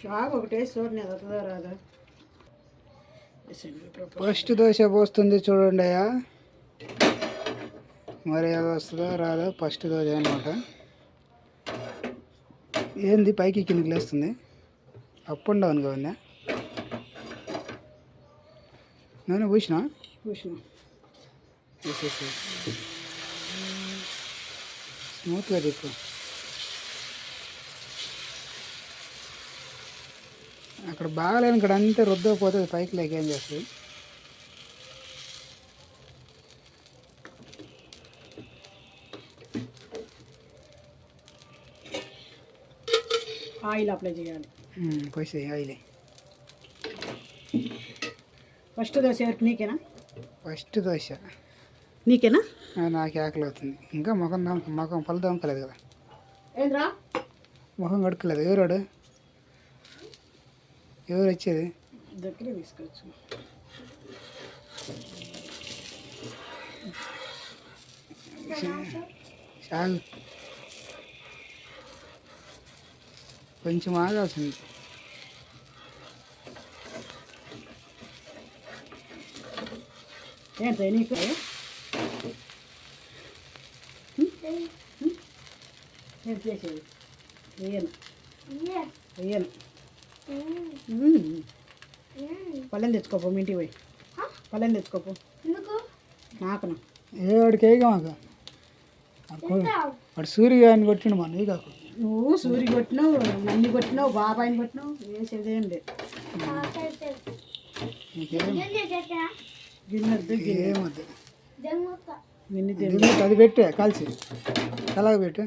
Shock ఒకటే సోర్ని ఎదుగుతుందో రాదా. First dosa పోస్తుంది చూడండి అయ్యా. మరి అది వస్తుందో? రాదో? ఫస్ట్ దోశ అనమాట ఏంది? పైకి కిందకి లేస్తుంది. అప్ అండ్ డౌన్ కావన్నా నూనె పూసినా? పూసిన. స్మూత్గా తిప్పు. అక్కడ బాగాలేని ఇక్కడ అంతే రుద్దకపోతే పైకి లేక ఏం చేస్తుంది? ఆయిల్ అప్లై చేయాలి. పోసి ఆయిలే. ఫస్ట్ దోశ ఎవరికి? నీకేనా? ఫస్ట్ దోశ. నీకేనా? నాకు ఆకలి అవుతుంది. ఇంకా ముఖం ముఖం పళ్ళు దొంకలేదు కదా. ఏంద్రా? ముఖం కడుక్కలేదు. ఎవరాడు ఎవరు వచ్చేది దగ్గర తీసుకోవచ్చు చాలు. కొంచెం ఆగాల్సింది. ఏంటి నీకు? నేను చేసేది వేయను వేయను పళ్ళెం తెచ్చుకోపో మీ ఇంటికి పోయి. పళ్ళెం తెచ్చుకోపో నాకునా. ఏ వాడికి వేయగా మాకు వాడు సూర్యగాని కొట్టిండు మా నీ కాకు. నువ్వు సూరి కొట్టినావు నన్ను కొట్టినావు బాబాయిని కొట్టినావు వేసేది ఏం లేదు. నీకేం గిన్నెద్దు గిన్నె అది పెట్టే కాల్చి. అలాగ పెట్టు.